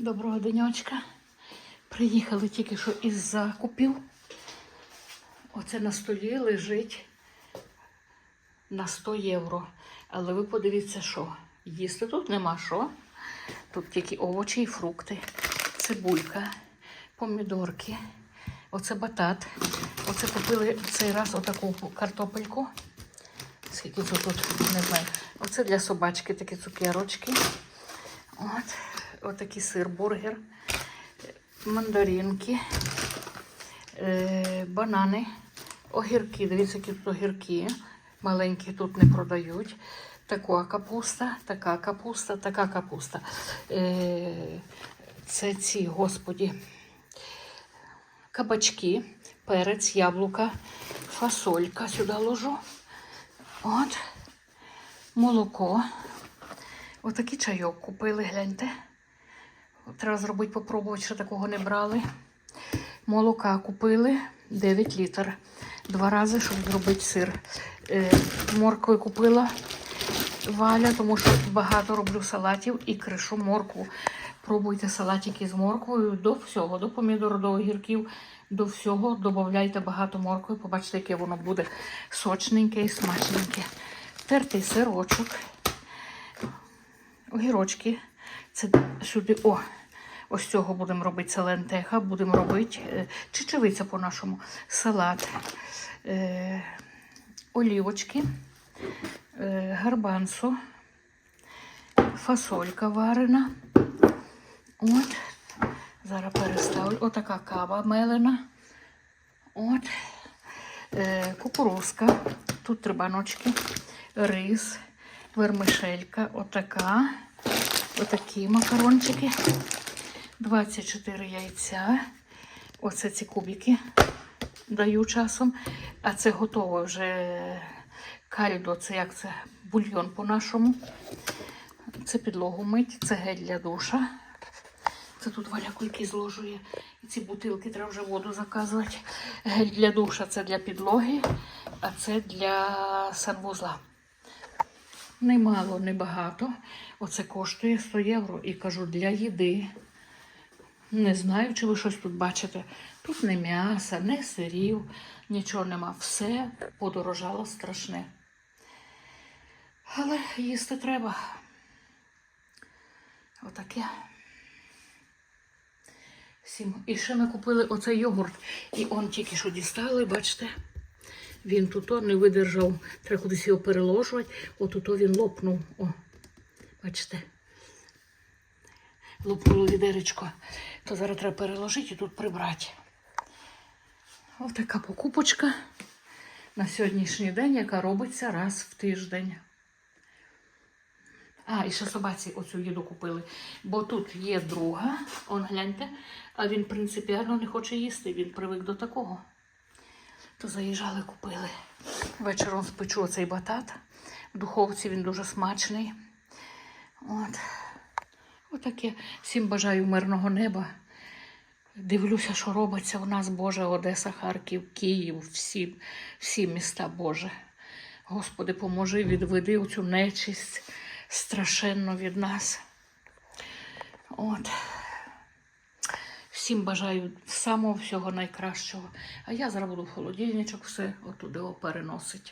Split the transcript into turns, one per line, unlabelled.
Доброго денечка. Приїхали тільки що із закупів. Оце на столі лежить на 100 євро. Але ви подивіться, що їсти тут нема що. Тут тільки овочі і фрукти, цибулька, помідорки, оце батат. Оце купили цей раз отаку картопельку. Скільки це тут, не знаю. Оце для собачки такі цукерочки. От, отакий сир, бургер, мандаринки, е, банани, огірки. Дивіться, які тут огірки. Маленькі тут не продають. Така капуста, така капуста, така капуста. Е, це ці, господі, кабачки, перець, яблука, фасолька. Сюди ложу. От, молоко. Отакий чайок купили, гляньте. Треба зробити, попробувати, що такого не брали. Молока купили 9 літр. Два рази, щоб зробити сир. Е, моркви купила валя, тому що багато роблю салатів і кришу моркву. Пробуйте салатики з морквою до всього, до помідору, до огірків, до всього. Додавайте багато моркви, побачите, яке воно буде сочненьке і смачненьке. Тертий сирочок огірочки. Це сюди, о, ось цього будемо робити це лентеха, будемо робити е, чечевиця по-нашому, салат, е, олівочки, е, гарбансо, фасолька варена. От, зараз переставлю. Отака кава мелена. От, кукурузка, тут три баночки, рис, вермишелька, отака, отакі макарончики, 24 яйця. Оце ці кубики даю часом. А це готове вже кальдо, це як це бульйон по-нашому. Це підлогу мить, це гель для душа. Це тут валя кульки зложує. І ці бутилки треба вже воду заказувати. Гель для душа це для підлоги, а це для санвузла. Немало, небагато. Оце коштує 100 євро. І кажу, для їди. Не знаю, чи ви щось тут бачите. Тут не м'яса, не сирів, нічого нема. Все подорожало страшне. Але їсти треба. Отаке. Всім. І ще ми купили оцей йогурт. І он тільки що дістали, бачите? Він тут не видержав, треба кудись його переложувати. Отут він лопнув. О, бачите? Лопнуло відеречко. То зараз треба переложити і тут прибрати. Ось така покупочка на сьогоднішній день, яка робиться раз в тиждень. А, і ще собаці оцю їду купили. Бо тут є друга, он гляньте, а він принципіально не хоче їсти, він привик до такого. То заїжджали, купили. Вечором спечу оцей батат. В духовці він дуже смачний. От. Отаке. Всім бажаю мирного неба. Дивлюся, що робиться у нас, Боже, Одеса, Харків, Київ, всі, всі міста Боже. Господи, поможи, відведи оцю нечисть страшенно від нас. От. Всім бажаю самого всього найкращого. А я зараз буду в холодильничок все отуди переносити.